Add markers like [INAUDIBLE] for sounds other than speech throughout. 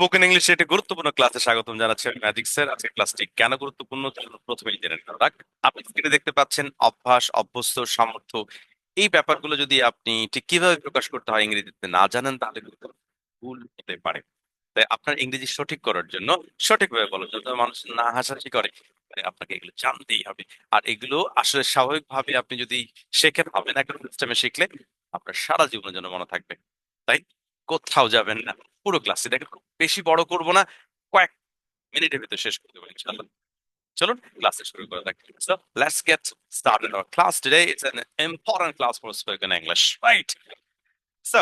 Spoken ইংলিশে একটি গুরুত্বপূর্ণ ক্লাসে স্বাগতম জানাচ্ছি আমি ম্যাজিক স্যার আজকের ক্লাসটি কেন গুরুত্বপূর্ণ চলুন প্রথমেই জেনে নেওয়া যাক। আপনি স্ক্রিনে দেখতে পাচ্ছেন অভ্যাস, অভ্যস্ত, সামর্থ্য। এই ব্যাপারগুলো যদি আপনি ঠিক কীভাবে প্রকাশ করতে হয় ইংরেজিতে না জানেন, তাহলে কিন্তু ভুল হতে পারে। তাই আপনার ইংরেজি সঠিক করার জন্য সঠিকভাবে বলার জন্য মানুষ না হাসাহাসি করে। আপনাকে এগুলো জানতেই হবে। আর এগুলো আসলে স্বাভাবিকভাবে আপনি যদি শেখেন, হবে না কোনো সিস্টেমে শিখলে আপনার সারা জীবনের জন্য মনে থাকবে। তাই কোথাও যাবেন না। পুরো ক্লাসটি দেখেন, খুব বেশি বড় করব না। কয়েক মিনিটের ভিতরে শেষ করতে পারি, ইনশাআল্লাহ। চলুন ক্লাসে শুরু করা যাক। So, let's get started our class today. It's an important class for spoken english, right? So,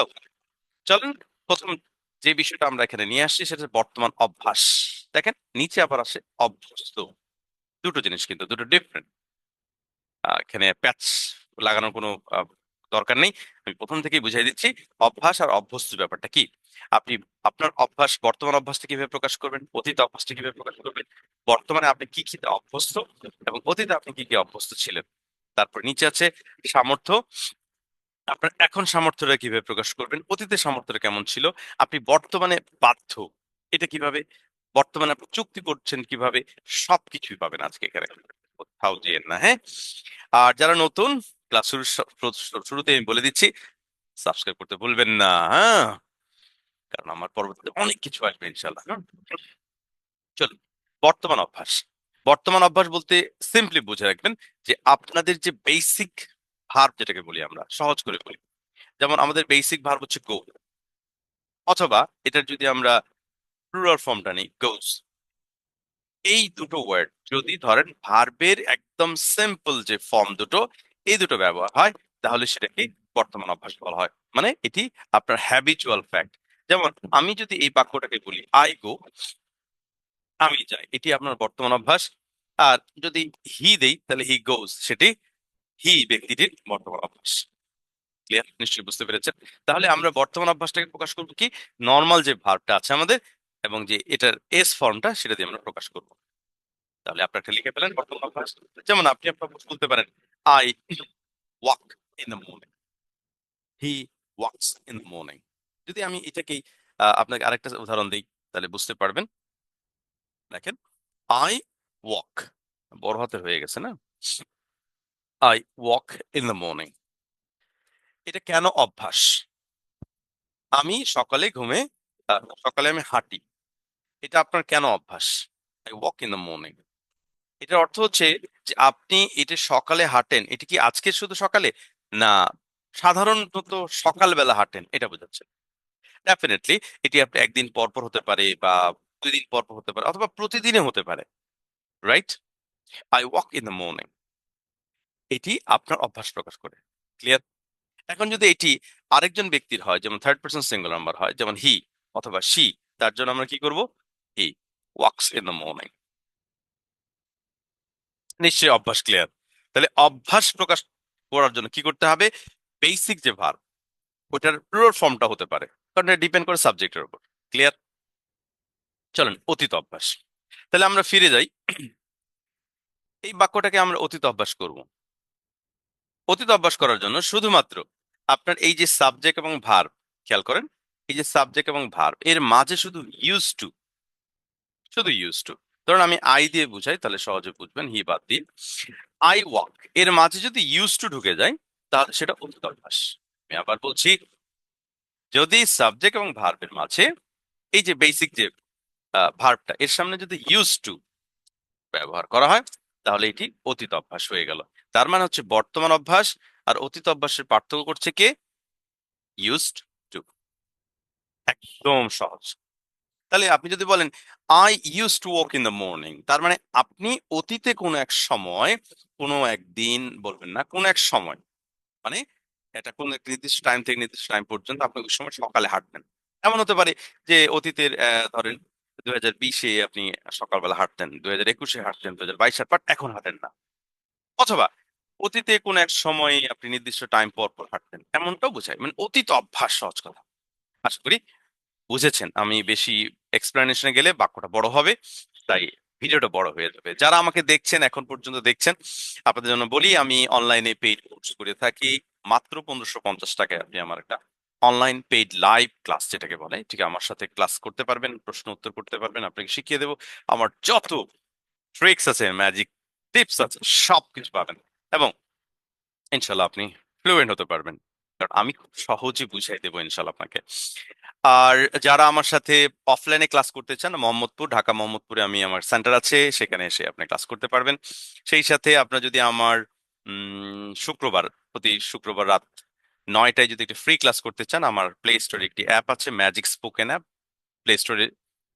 চলুন, প্রথম যে বিষয়টা আমরা এখানে নিয়ে আসছি, সেটা বর্তমান অভ্যাস। দেখেন, নিচে আবার আসে অভ্যস্ত। দুটো জিনিস কিন্তু, দুটো ডিফারেন্ট এখানে প্যাচ লাগানোর কোনো দরকার নেই। আমি প্রথম থেকেই বুঝাই দিচ্ছি, অভ্যাস আর অভ্যস্ত ব্যাপারটা কি? আপনি, আপনার অভ্যাস, বর্তমান অভ্যাসটা কীভাবে প্রকাশ করবেন, অতীত অভ্যাসটা কীভাবে প্রকাশ করবেন, বর্তমানে আপনি কি কি অভ্যস্ত এবং অতীতে আপনি কি কি অভ্যস্ত ছিলেন? তারপর নিচে আছে সামর্থ্য। আপনার এখন সামর্থ্যটা কীভাবে প্রকাশ করবেন অতীতে সামর্থ্যটা কেমন ছিল, আপনি বর্তমানে বাধ্য, এটা কীভাবে, বর্তমানে আপনি চুক্তি করছেন কীভাবে, সবকিছুই পাবেন আজকে এখানে। কোথাও যেন না হ্যাঁ? আর যারা নতুন ক্লাস শুরু শুরুতে আমি বলে দিচ্ছি সাবস্ক্রাইব করতে ভুলবেন না হ্যাঁ? কারণ আমার পরবর্তীতে অনেক কিছু আসবে ইনশাল্লাহ? চলুন বর্তমান অভ্যাস। বর্তমান অভ্যাস বলতে সিম্পলি বুঝে রাখবেন যে আপনাদের যে বেসিক ভার্ব যেটাকে বলি আমরা সহজ করে বলি যেমন আমাদের বেসিক ভার্ব হচ্ছে গো অথবা এটার যদি আমরা প্লুরাল ফর্মটা নিই গোস এই দুটো ওয়ার্ড যদি ধরেন ভার্বের একদম সিম্পল যে ফর্ম দুটো এই দুটো ব্যবহার হয়, তাহলে সেটাকে বর্তমান অভ্যাস বলা হয়। মানে এটি আপনার হ্যাবিচুয়াল ফ্যাক্ট যেমন আমি যদি এই বাক্যটাকে বলি আই গো আমি যাই, এটি আপনার বর্তমান অভ্যাস। আর যদি হি দেই, তাহলে হি গোজ সেটি হি ব্যক্তিটির বর্তমান অভ্যাস। ক্লিয়ার নিশ্চয়ই বুঝতে পেরেছেন? তাহলে আমরা বর্তমান অভ্যাসটাকে প্রকাশ করব কি? নর্মাল যে ভার্বটা আছে আমাদের, এবং যে এটার এস ফর্মটা সেটা দিয়ে আমরা প্রকাশ করব। তাহলে আপনার একটা লিখে ফেলেন, বর্তমান অভ্যাস। যেমন আপনি আপনার বলতে পারেন I walk in the morning he walks in the morning যদি আমি এটাকেই আপনাকে আরেকটা উদাহরণ দিই, তাহলে বুঝতে পারবেন। দেখেন আই ওয়াক বড় হাতের হয়ে গেছে না? I walk in the morning এটা কেন অভ্যাস? আমি সকালে ঘুমে সকালে আমি হাঁটি। এটা আপনার কেন অভ্যাস? I walk in the morning এটার অর্থ হচ্ছে যে আপনি এটা সকালে হাঁটেন, এটা কি আজকে শুধু সকালে? না, সাধারণত সকালবেলা হাঁটেন, এটা বোঝাচ্ছে। ডেফিনেটলি এটি আপনি একদিন পর পর হতে পারে বা দুই দিন পর পর হতে পারে অথবা প্রতিদিনে হতে পারে right I walk in the morning এটি আপনার অভ্যাস প্রকাশ করে ক্লিয়ার এখন যদি এটি আরেকজন ব্যক্তির হয়, যেমন থার্ড পার্সন সিঙ্গল নাম্বার হয়, যেমন হি অথবা শি তার জন্য আমরা কি করব? He walks in the morning নিশ্চয়ই অভ্যাস ক্লিয়ার তাহলে অভ্যাস প্রকাশ করার জন্য কি করতে হবে? বেসিক যে ভার ওটার প্লুরাল ফর্মটা হতে পারে। কারণ এটা ডিপেন্ড করে সাবজেক্টের উপর। ক্লিয়ার চলেন, অতীত অভ্যাস। তাহলে আমরা ফিরে যাই। এই বাক্যটাকে আমরা অতীত অভ্যাস করব। অতীত অভ্যাস করার জন্য শুধুমাত্র আপনার এই যে সাবজেক্ট এবং ভার খেয়াল করেন? এই যে সাবজেক্ট এবং ভার এর মাঝে শুধু ইউজ টু শুধু ইউজ টু ধরুন আমি আই দিয়ে বুঝাই, তাহলে সহজে বুঝবেন, হি বাদ দিয়ে আই ওয়াক এর মাঝে যদি ইউজ টু ঢুকে যায়, তাহলে সেটা অতীত অভ্যাস আমি আবার বলছি, যদি সাবজেক্ট এবং ভার্বের মাঝে, এই যে বেসিক যে ভার্বটা এর সামনে যদি ইউজ টু ব্যবহার করা হয়, তাহলে এটি অতীত অভ্যাস হয়ে গেল। তার মানে হচ্ছে বর্তমান অভ্যাস, আর অতীত অভ্যাসের পার্থক্য করছে কে? ইউজড টু একদম সহজ। তাহলে আপনি যদি বলেন I use to walk in the morning তার মানে আপনি অতীতে কোনো এক সময়, কোনো একদিন বলবেন না, কোনো এক সময় মানে এটা কোন এক নির্দিষ্ট টাইম থেকে নির্দিষ্ট টাইম পর্যন্ত আপনি ওই সময় সকালে হাঁটবেন এমন হতে পারে যে অতীতের ধরেন দুই হাজার বিশে আপনি সকালবেলা হাঁটতেন দুই হাজার একুশে হাঁটতেন দুই হাজার বাইশে বাট এখন হাঁটেন না। অথবা অতীতে কোন এক সময় আপনি নির্দিষ্ট টাইম পর পর হাঁটতেন, এমনটাও বোঝায়। মানে অতীত অভ্যাস সহজ কথা। আশা করি বুঝেছেন, আমি বেশি এক্সপ্লেনেশনে গেলে বাক্যটা বড় হবে, তাই ভিডিওটা বড় হয়ে যাবে। যারা আমাকে দেখছেন, এখন পর্যন্ত দেখছেন, আপনাদের জন্য বলি, আমি অনলাইনে পেইড কোর্স করে থাকি। মাত্র পনেরোশো পঞ্চাশ টাকায় আপনি আমার একটা অনলাইন পেইড লাইভ ক্লাস যেটাকে বলে ঠিক আমার সাথে ক্লাস করতে পারবেন, প্রশ্ন উত্তর করতে পারবেন, আপনাকে শিখিয়ে দেবো। আমার যত ট্রিক্স আছে ম্যাজিক টিপস আছে সব কিছু পাবেন এবং ইনশাল্লাহ আপনি ফ্লুয়েন্ট হতে পারবেন। কারণ আমি খুব সহজে বুঝাই দেবো ইনশাল্লাহ আপনাকে। আর যারা আমার সাথে অফলাইনে ক্লাস করতে চান, মোহাম্মদপুর, ঢাকা মোহাম্মদপুরে আমি আমার সেন্টার আছে, সেখানে এসে আপনি ক্লাস করতে পারবেন। সেই সাথে আপনার যদি আমার শুক্রবার, প্রতি শুক্রবার রাত নয়টায় যদি একটি ফ্রি ক্লাস করতে চান, আমার প্লে স্টোরে একটি অ্যাপ আছে ম্যাজিক স্পোকেন অ্যাপ প্লে স্টোরে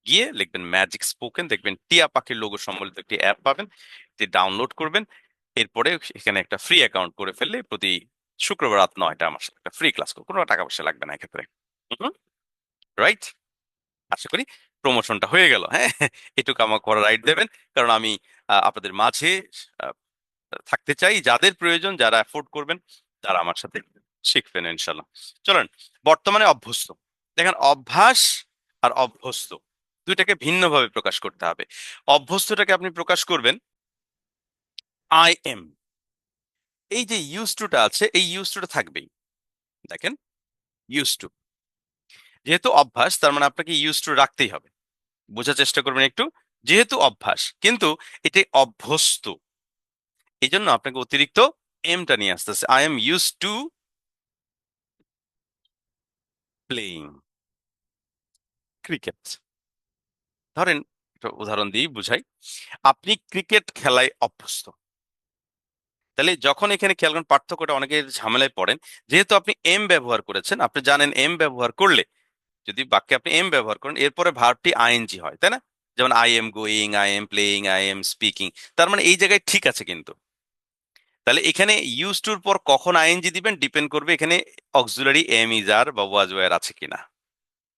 গিয়ে লিখবেন ম্যাজিক স্পোকেন দেখবেন টিয়া পাখির লোগো সম্বলিত একটি অ্যাপ পাবেন। এটি ডাউনলোড করবেন। এরপরে এখানে একটা ফ্রি অ্যাকাউন্ট করে ফেললে প্রতি শুক্রবার রাত নয়টা আমার সাথে একটা ফ্রি ক্লাস করো কোনো টাকা পয়সা লাগবে না এক্ষেত্রে। রাইট আশা করি প্রমোশনটা হয়ে গেল হ্যাঁ? এটুকু আমাকে করা রাইট দেবেন। কারণ আমি আপনাদের মাঝে থাকতে চাই। যাদের প্রয়োজন, যারা অ্যাফোর্ড করবেন, তারা আমার সাথে শিখবেন ইনশাল্লাহ। চলেন, বর্তমানে অভ্যস্ত। দেখেন, অভ্যাস আর অভ্যস্ত দুইটাকে ভিন্নভাবে প্রকাশ করতে হবে। অভ্যস্তটাকে আপনি প্রকাশ করবেন আই এম এই যে ইউজ টুটা আছে, এই ইউজ টুটা থাকবেই। দেখেন ইউজ টু যেহেতু অভ্যাস, তার মানে আপনাকে ইউজ টু রাখতেই হবে। বোঝার চেষ্টা করবেন একটু, যেহেতু অভ্যাস, কিন্তু এটি অভ্যস্ত। এই জন্য আপনাকে অতিরিক্ত এমটা নিয়ে আসতেছে। I am use to playing cricket ধরেন, একটা উদাহরণ দিই বুঝাই। আপনি ক্রিকেট খেলায় অভ্যস্ত। তাহলে যখন এখানে খেয়াল করেন পার্থক্যটা অনেকে ঝামেলায় পড়েন, যেহেতু আপনি এম ব্যবহার করেছেন, আপনি জানেন এম ব্যবহার করলে, যদি বাক্যে আপনি এম ব্যবহার করেন, এরপরে ভার্বটি আইএনজি হয়, তাই না? যেমন I am going I am playing I am speaking তার মানে এই জায়গায় ঠিক আছে কিন্তু। তাহলে এখানে ইউজ টুর পর কখন আইএনজি দিবেন ডিপেন্ড করবে এখানে অক্সিলারি এম ইজ আর বা ওয়াজ ওয়ার আছে কিনা।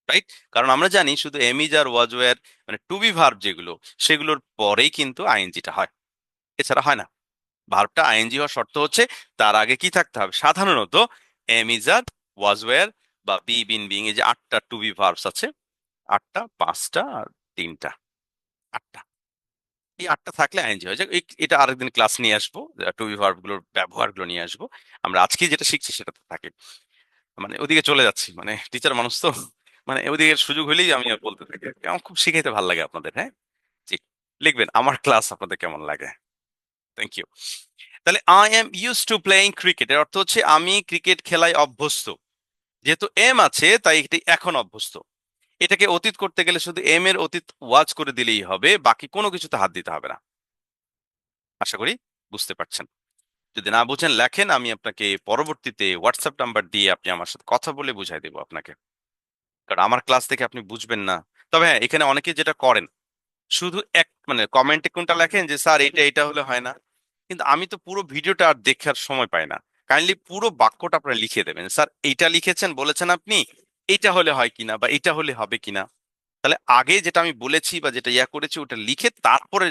রাইট কারণ আমরা জানি শুধু am is are was were মানে টু বি ভার্ব যেগুলো, সেগুলোর পরেই কিন্তু আইএনজিটা হয়। এছাড়া হয় না। ভার্বটা আইএনজি হওয়ার শর্ত হচ্ছে তার আগে কি থাকতে হবে? সাধারণত am is are was were বা বি বিন বিং, এই যে আটটা টু বি ভার্বস আছে, আটটা, পাঁচটা আর তিনটা, আটটা। এই আটটা থাকলে আইএনজি হয়ে এই- এটা আরেকদিন ক্লাস নিয়ে আসব টু বি ভার্বগুলোর ব্যবহারগুলো নিয়ে আসব। আমরা আজকে যেটা শিখছি সেটা থাকে। মানে ওদিকে চলে যাচ্ছি মানে টিচার মানুষ তো মানে ওদিকে সুযোগ হলেই আমি বলতে থাকি। আমার খুব শিখাইতে ভালো লাগে আপনাদের হ্যাঁ? জি, লিখবেন, আমার ক্লাস আপনাদের কেমন লাগে? থ্যাংক ইউ তাহলে I am use to playing cricket এর অর্থ হচ্ছে আমি ক্রিকেট খেলায় অভ্যস্ত। যেহেতু এম আছে, তাই এটি এখন অভ্যস্ত। এটাকে অতীত করতে গেলে শুধু এম এর অতীত ওয়াজ করে দিলেই হবে, বাকি কোনো কিছুতে হাত দিতে হবে না। আশা করি বুঝতে পারছেন। যদি না বুঝেন, লেখেন, আমি আপনাকে পরবর্তীতে হোয়াটসঅ্যাপ নাম্বার দিয়ে আপনি আমার সাথে কথা বলে বুঝাই দেবো আপনাকে। কারণ আমার ক্লাস থেকে আপনি বুঝবেন না। তবে হ্যাঁ এখানে অনেকে যেটা করেন, শুধু এক মানে কমেন্টে কোনটা লেখেন যে, স্যার, এটা এটা হলে হয় না। কিন্তু আমি তো পুরো ভিডিওটা আর দেখার সময় পাই না। কাইন্ডলি পুরো বাক্যটা আপনারা লিখে দেবেন। স্যার, এইটা লিখেছেন, বলেছেন আপনি এটা হলে হয় কিনা বা এটা হলে হবে কিনা? তাহলে আগে যেটা আমি বলেছি বা যেটা ইয়া করেছি ওটা লিখে তারপরে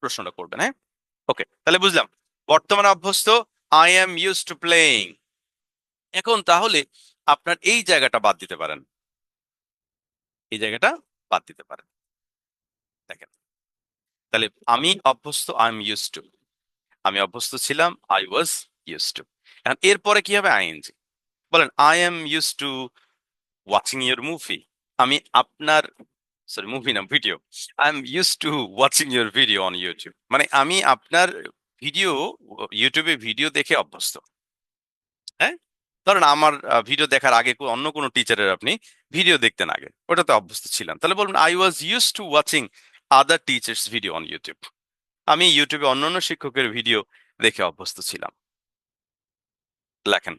প্রশ্নটা করবেন হ্যাঁ? ওকে, তাহলে বুঝলাম। বর্তমানে অভ্যস্ত I am use to playing এখন তাহলে আপনার এই জায়গাটা বাদ দিতে পারেন। এই জায়গাটা বাদ দিতে পারেন। দেখেন। তাহলে আমি অভ্যস্ত আই এম ইউজ টু আমি অভ্যস্ত ছিলাম আই ওয়াজ ইউজ টু এখন এরপরে কি হবে? আইএনজি বলেন I am use to watching your movie আমি আপনার সরি মুভি না video I am use to watching your video on YouTube মানে আমি আপনার ভিডিও ইউটিউবে ভিডিও দেখে অভ্যস্ত। হ্যাঁ? ধরেন আমার ভিডিও দেখার আগে অন্য কোনো টিচারের আপনি ভিডিও দেখতেন আগে। ওটাতে অভ্যস্ত ছিলাম। তাহলে বলবেন I was use to watching other teachers video on YouTube আমি ইউটিউবে অন্যান্য শিক্ষকের ভিডিও দেখে অভ্যস্ত ছিলাম। লেখেন।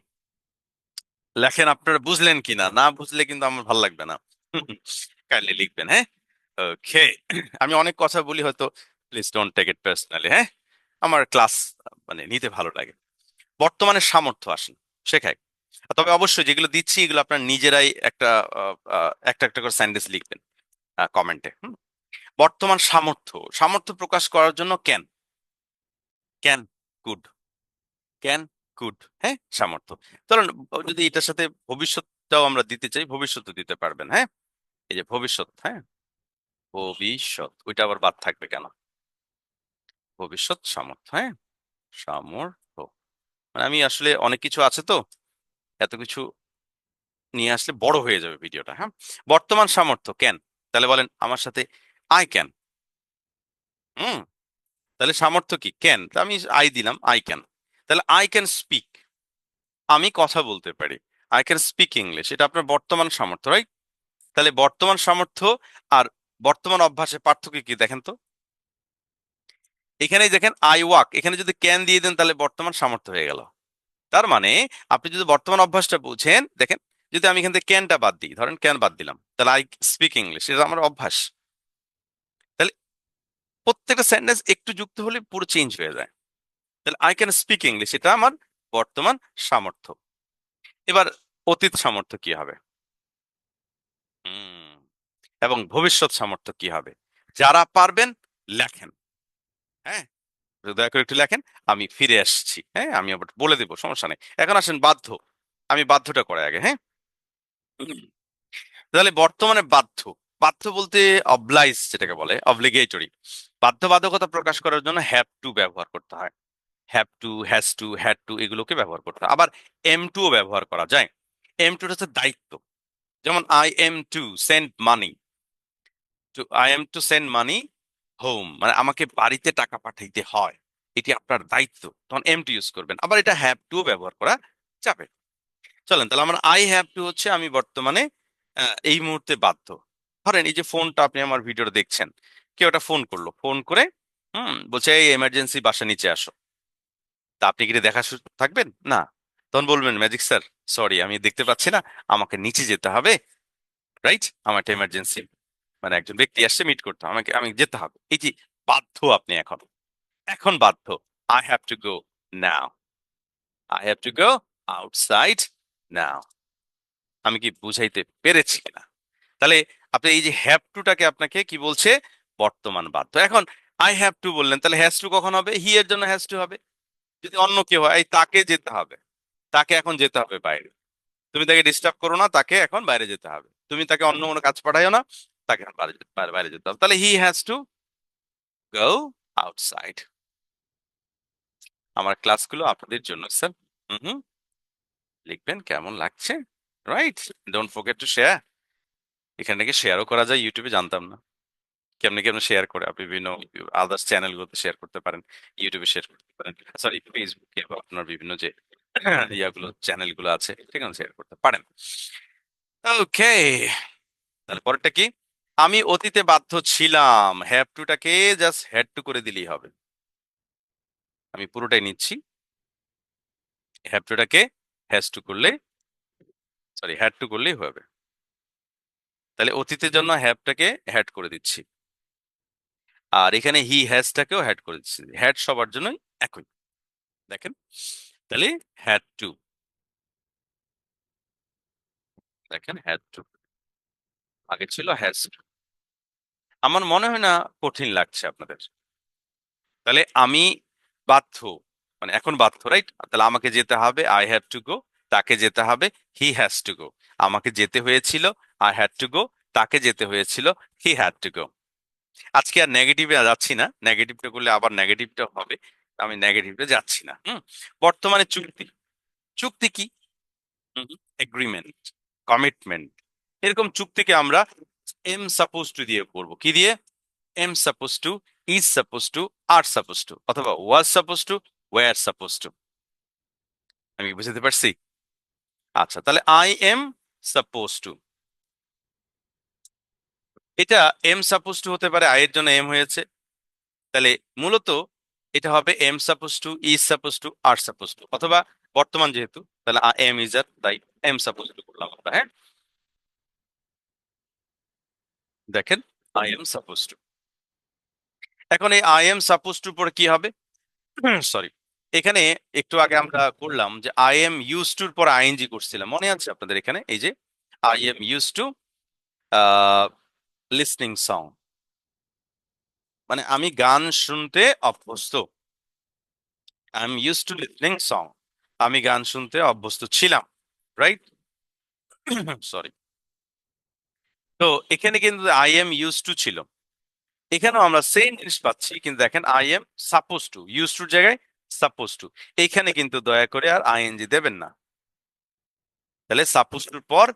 লেখেন, আপনারা বুঝলেন কিনা? না বুঝলে কিন্তু আমার ভালো লাগবে না। কাইন্ডলি লিখবেন হ্যাঁ? ওকে। আমি অনেক কথা বলি হয়তো। Please don't take it personally হ্যাঁ? আমার ক্লাস মানে নিতে ভালো লাগে। বর্তমানে সামর্থ্য, আসেন শেখায় তবে অবশ্যই যেগুলো দিচ্ছি, এগুলো আপনার নিজেরাই একটা একটা একটা করে সেন্টেন্স লিখবেন কমেন্টে বর্তমান সামর্থ্য সামর্থ্য প্রকাশ করার জন্য can can good can good হ্যাঁ? সামর্থ্য। ধরুন যদি এটার সাথে ভবিষ্যৎটাও আমরা দিতে চাই, ভবিষ্যৎ দিতে পারবেন হ্যাঁ? এই যে ভবিষ্যৎ হ্যাঁ? ভবিষ্যৎ, ওইটা আবার বাদ থাকবে কেন? ভবিষ্যৎ সামর্থ্য হ্যাঁ? সামর্থ্য। মানে আমি আসলে অনেক কিছু আছে তো, এত কিছু নিয়ে আসলে বড় হয়ে যাবে ভিডিওটা হ্যাঁ? বর্তমান সামর্থ্য ক্যান তাহলে বলেন আমার সাথে আই ক্যান হুম তাহলে সামর্থ্য কি? ক্যান তা আমি আই দিলাম আই ক্যান তাহলে আই ক্যান স্পিক আমি কথা বলতে পারি। আই ক্যান স্পিক ইংলিশ এটা আপনার বর্তমান সামর্থ্য রাইট তাহলে বর্তমান সামর্থ্য আর বর্তমান অভ্যাসে পার্থক্য কি দেখেন তো? এখানেই দেখেন আই ওয়াক এখানে যদি ক্যান দিয়ে দেন তাহলে বর্তমান সামর্থ্য হয়ে গেল। তার মানে আপনি যদি বর্তমান অভ্যাসটা বুঝেন, দেখেন যদি আমি এখান থেকে ক্যানটা বাদ দিই, ধরেন ক্যান বাদ দিলাম, তাহলে আই স্পিক ইংলিশ এটা আমার অভ্যাস। প্রত্যেকটা সেন্টেন্স একটু যুক্ত হলে পুরো চেঞ্জ হয়ে যায়। তাহলে আই ক্যান স্পিক ইংলিশ এটা আমার বর্তমান সামর্থ্য। এবার অতীত সামর্থ্য কি হবে? এবং ভবিষ্যৎ সামর্থ্য কি হবে? যারা পারবেন, লেখেন। হ্যাঁ দয়া করে একটু লেখেন, আমি ফিরে আসছি। হ্যাঁ আমি আবার বলে দেবো, সমস্যা নেই। এখন আসেন বাধ্য। আমি বাধ্যটা করে আগে হ্যাঁ? তাহলে বর্তমানে বাধ্য। বাধ্য বলতে অবলাইজ যেটাকে বলে অবলিগেটরি বাধ্যবাধকতা প্রকাশ করার জন্য হ্যাভ টু ব্যবহার করতে হয়। Have to has to had to এগুলোকে ব্যবহার করতে হয়। আবার এম টুও ব্যবহার করা যায়। এম টু হচ্ছে দায়িত্ব। যেমন I am to send money to I am to send money home মানে আমাকে বাড়িতে টাকা পাঠাইতে হয়। এটি আপনার দায়িত্ব। তখন এম টু ইউজ করবেন। আবার এটা হ্যাভ টু ব্যবহার করা যাবে। চলেন, তাহলে আমার আই হ্যাভ টু হচ্ছে আমি বর্তমানে এই মুহূর্তে বাধ্য। ধরেন এই যে ফোনটা আপনি আমার ভিডিওটা দেখছেন, কেউ একটা ফোন করল, ফোন করে, হুম, বলছে, এই এমার্জেন্সি বাসা নিচে আসো। তা আপনি কি দেখা থাকবেন? না। তখন বলবেন ম্যাজিক স্যার সরি আমি দেখতে পাচ্ছি না, আমাকে নিচে যেতে হবে। রাইট আমার একটা এমার্জেন্সি মানে একজন ব্যক্তি আসছে মিট করতে আমাকে, আমি যেতে হবে। এই যে বাধ্য আপনি এখন। এখন বাধ্য। I have to go now I have to go outside now আমি কি বুঝাইতে পেরেছি কিনা? তাহলে আপনি এই যে হ্যাভ টুটাকে আপনাকে কি বলছে? বর্তমান বাধ্য এখন আই হ্যাভ টু বললেন, তাহলে হ্যাজ টু কখন হবে? হি এর জন্য হ্যাজ টু হবে। যদি অন্য কেউ হয়, এই তাকে যেতে হবে। তাকে এখন যেতে হবে বাইরে। তুমি তাকে ডিস্টার্ব করো না, তাকে এখন বাইরে যেতে হবে। তুমি তাকে অন্য কোনো কাজ পাঠাইও না, তাকে এখন বাইরে বাইরে- যেতে হবে। তাহলে he has to go outside আমার ক্লাসগুলো আপনাদের জন্য স্যার হুম লিখবেন কেমন লাগছে? Right don't forget to share এখানে নাকি শেয়ারও করা যায় ইউটিউবে জানতাম না। কেমনে কেমনে শেয়ার করে, আপনি বিভিন্ন আদার্স চ্যানেলগুলোতে শেয়ার করতে পারেন ইউটিউবে শেয়ার করতে পারেন সরি ফেসবুকে বা আপনার বিভিন্ন যে [CLEARS THROAT] ইয়াগুলো চ্যানেলগুলো আছে, সেখানে শেয়ার করতে পারেন। ওকে তাহলে পরেরটা কি? আমি অতীতে বাধ্য ছিলাম হ্যাভ টুটাকে জাস্ট হ্যাড টু করে দিলেই হবে। আমি পুরোটাই নিচ্ছি। হ্যাভ টুটাকে হ্যাজ টু করলে সরি হ্যাড টু করলেই হবে। তাহলে অতীতের জন্য হ্যাভটাকে হ্যাড করে দিচ্ছি। আর এখানে হি হ্যাজটাকেও হ্যাড করে দিচ্ছি। হ্যাড সবার জন্যই একই। দেখেন? তাহলে হ্যাড টু দেখেন? হ্যাড টু আগে ছিল হ্যাজ আমার মনে হয় না কঠিন লাগছে আপনাদের। তাহলে আমি বাধ্য মানে এখন বাধ্য রাইট তাহলে আমাকে যেতে হবে আই হ্যাভ টু গো তাকে যেতে হবে হি হ্যাজ টু গো আমাকে যেতে হয়েছিল আই হ্যাড টু গো তাকে যেতে হয়েছিল হি হ্যাড টু গো আজকে আর নেগেটিভে যাচ্ছি না নেগেটিভটা করলে আবার নেগেটিভটা হবে, আমি নেগেটিভে যাচ্ছি না, হুম? বর্তমানে চুক্তি চুক্তি কি? এগ্রিমেন্ট কমিটমেন্ট এরকম চুক্তিকে আমরা এম সাপোজ টু দিয়ে করব। কি দিয়ে? Am suppose to is suppose to are suppose to অথবা was suppose to were suppose to আমি বুঝতে পারছি? আচ্ছা তাহলে আই এম সাপোজ টু এটা এম সাপোজ টু হতে পারে আই এর জন্য এম হয়েছে। তাহলে মূলত এটা হবে am suppose to is suppose to are suppose to অথবা বর্তমান যেহেতু, তাহলে এম ইজ আর তাই এম সাপোজ টু করলাম আমরা হ্যাঁ? দেখেন আই এম সাপোজ টু এখন এই আই এম সাপোজ টু পরে কি হবে? [CLEARS THROAT] সরি এখানে একটু আগে আমরা করলাম যে আই এম ইউজ টুর পর আইএনজি করছিলাম। মনে আছে আপনাদের এখানে? এই যে I am use to listening song মানে আমি গান শুনতে অভ্যস্ত। I am use to listening song আমি গান শুনতে অভ্যস্ত ছিলাম রাইট সরি [COUGHS] তো এখানে কিন্তু আই এম ইউজ টু ছিল। এখানেও আমরা সেম জিনিস পাচ্ছি, কিন্তু দেখেন I am suppose to use টুর জায়গায় সাপোজ টু এখানে কিন্তু দয়া করে আর আইএনজি দেবেন না। তাহলে সাপোজ টুর পর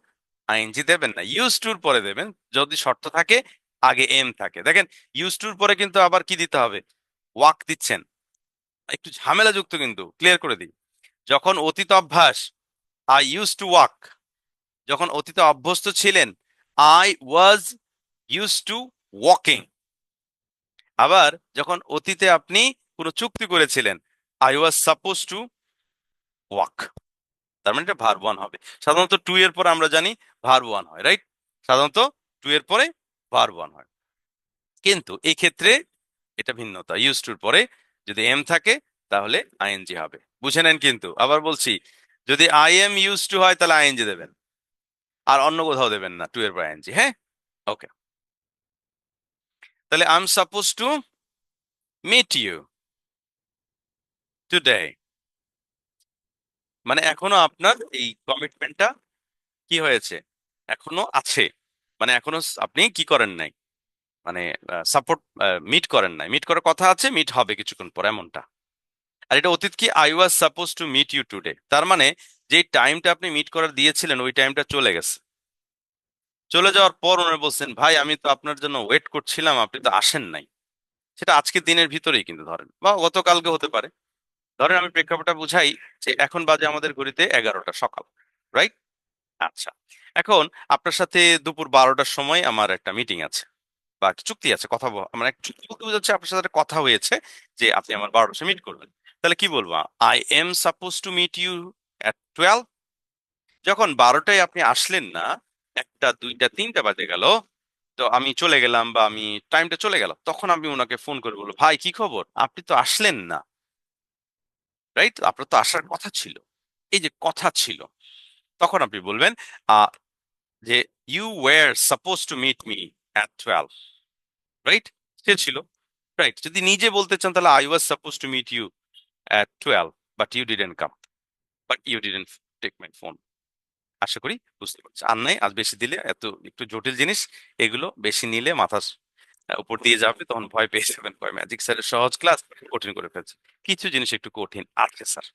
আইএনজি দেবেন না ইউজ টুর পরে দেবেন, যদি শর্ত থাকে, আগে এম থাকে। দেখেন ইউজ টুর পরে কিন্তু আবার কি দিতে হবে? ওয়াক দিচ্ছেন। একটু ঝামেলাযুক্ত কিন্তু ক্লিয়ার করে দিই। যখন অতীত অভ্যাস আই ইউজ টু ওয়াক যখন অতীতে অভ্যস্ত ছিলেন I was use to walking আবার যখন অতীতে আপনি কোনো চুক্তি করেছিলেন I was suppose to walk তার মানে এটা ভার ওয়ান হবে। সাধারণত টু এর পর আমরা জানি ভার ওয়ান হয় রাইট সাধারণত টু এর পরে ভার ওয়ান হয়। কিন্তু এই ক্ষেত্রে এটা ভিন্নতা ইউজ টুর পরে যদি এম থাকে, তাহলে আইএনজি হবে। বুঝে নেন কিন্তু, আবার বলছি, যদি আই এম ইউজ টু হয়, তাহলে আইএনজি দেবেন। আর অন্য কোথাও দেবেন না টু এর পর আইএনজি হ্যাঁ? ওকে তাহলে I am suppose to meet you today মানে এখনও আপনার এই কমিটমেন্টটা কি হয়েছে? এখনও আছে। মানে এখনও আপনি কি করেন নাই? মানে সাপোর্ট মিট করেন নাই। মিট করার কথা আছে মিট হবে কিছুক্ষণ পর এমনটা। আর এটা অতীত কি? I was suppose to meet you today তার মানে যে টাইমটা আপনি মিট করার দিয়েছিলেন, ওই টাইমটা চলে গেছে। চলে যাওয়ার পর ওনারা বলছেন, ভাই, আমি তো আপনার জন্য ওয়েট করছিলাম, আপনি তো আসেন নাই। সেটা আজকের দিনের ভিতরেই কিন্তু ধরেন, বা গতকালকে হতে পারে। ধরেন আমি প্রেক্ষাপটটা বুঝাই যে এখন বাজে আমাদের ঘড়িতে এগারোটা সকাল রাইট আচ্ছা এখন আপনার সাথে দুপুর বারোটার সময় আমার একটা মিটিং আছে বা চুক্তি আছে, কথা আমার একটা চুক্তি বলতে বোঝাচ্ছে আপনার সাথে কথা হয়েছে যে আপনি আমার বারোটার সময় মিট করবেন। তাহলে কি বলব I am suppose to meet you at twelve যখন বারোটায় আপনি আসলেন না, একটা, দুইটা, তিনটা বাজে গেল, তো আমি চলে গেলাম বা আমি টাইমটা চলে গেল, তখন আমি ওনাকে ফোন করে বলব, ভাই, কি খবর? আপনি তো আসলেন না। রাইট আপনার তো আসার কথা ছিল। এই যে কথা ছিল তখন আপনি বলবেন যে you were suppose to meet me at twelve right সে ছিল। রাইট যদি নিজে বলতে চান তাহলে I was suppose to meet you at twelve but you didn't come but you didn't take my phone আশা করি বুঝতে পারছি। আর নাই আজ বেশি দিলে এত একটু জটিল জিনিস এগুলো বেশি নিলে আহ, উপর দিয়ে যাবে, তখন ভয় পেয়ে যাবেন ভয় ম্যাজিক স্যারের সহজ ক্লাস কঠিন করে ফেলছে। কিছু জিনিস একটু কঠিন আছে স্যার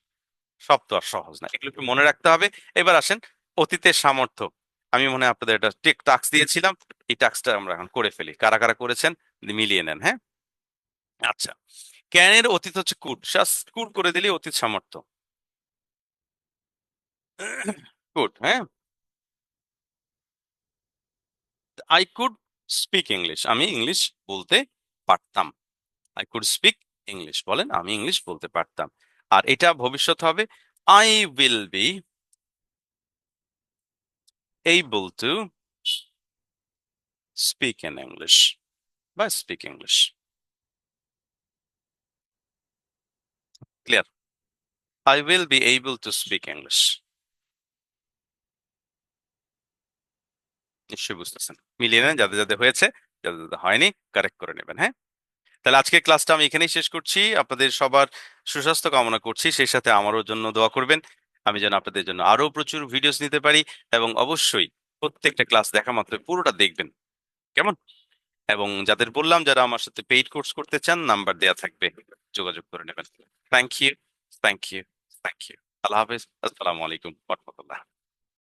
সব তো আর সহজ না, এগুলো একটু মনে রাখতে হবে। এবার আসেন, অতীতের সামর্থ্য। আমি মনে হয় আপনাদের একটা টেক টাক্স দিয়েছিলাম, এই টাক্সটা আমরা এখন করে ফেলি। কারা কারা করেছেন? মিলিয়ে নেন হ্যাঁ? আচ্ছা ক্যানের অতীত হচ্ছে কুট কুড করে দিলে অতীত সামর্থ্য। কুট হ্যাঁ? আই কুড স্পিক ইংলিশ আমি ইংলিশ বলতে পারতাম। আই কুড স্পিক ইংলিশ বলেন? আমি ইংলিশ বলতে পারতাম। আর এটা ভবিষ্যৎ হবে। I will be able to speak in English বা speak English clear I will be able to speak English নিশ্চয়ই বুঝতেছেন। মিলিয়ে নেন, যাদের যাদের হয়েছে, যাদের যাদের হয়নি কারেক্ট করে নেবেন হ্যাঁ? তাহলে আজকের ক্লাসটা আমি এখানেই শেষ করছি। আপনাদের সবার সুস্বাস্থ্য কামনা করছি। সেই সাথে আমারও জন্য দোয়া করবেন। আমি যেন আপনাদের জন্য আরও প্রচুর ভিডিওস নিতে পারি এবং অবশ্যই প্রত্যেকটা ক্লাস দেখা মাত্র পুরোটা দেখবেন। কেমন? এবং যাদের বললাম যারা আমার সাথে পেইড কোর্স করতে চান নাম্বার দেয়া থাকবে। যোগাযোগ করে নেবেন। Thank you thank you thank you আল্লাহ হাফেজ। আসসালামু আলাইকুম। রহমতুল্লাহ।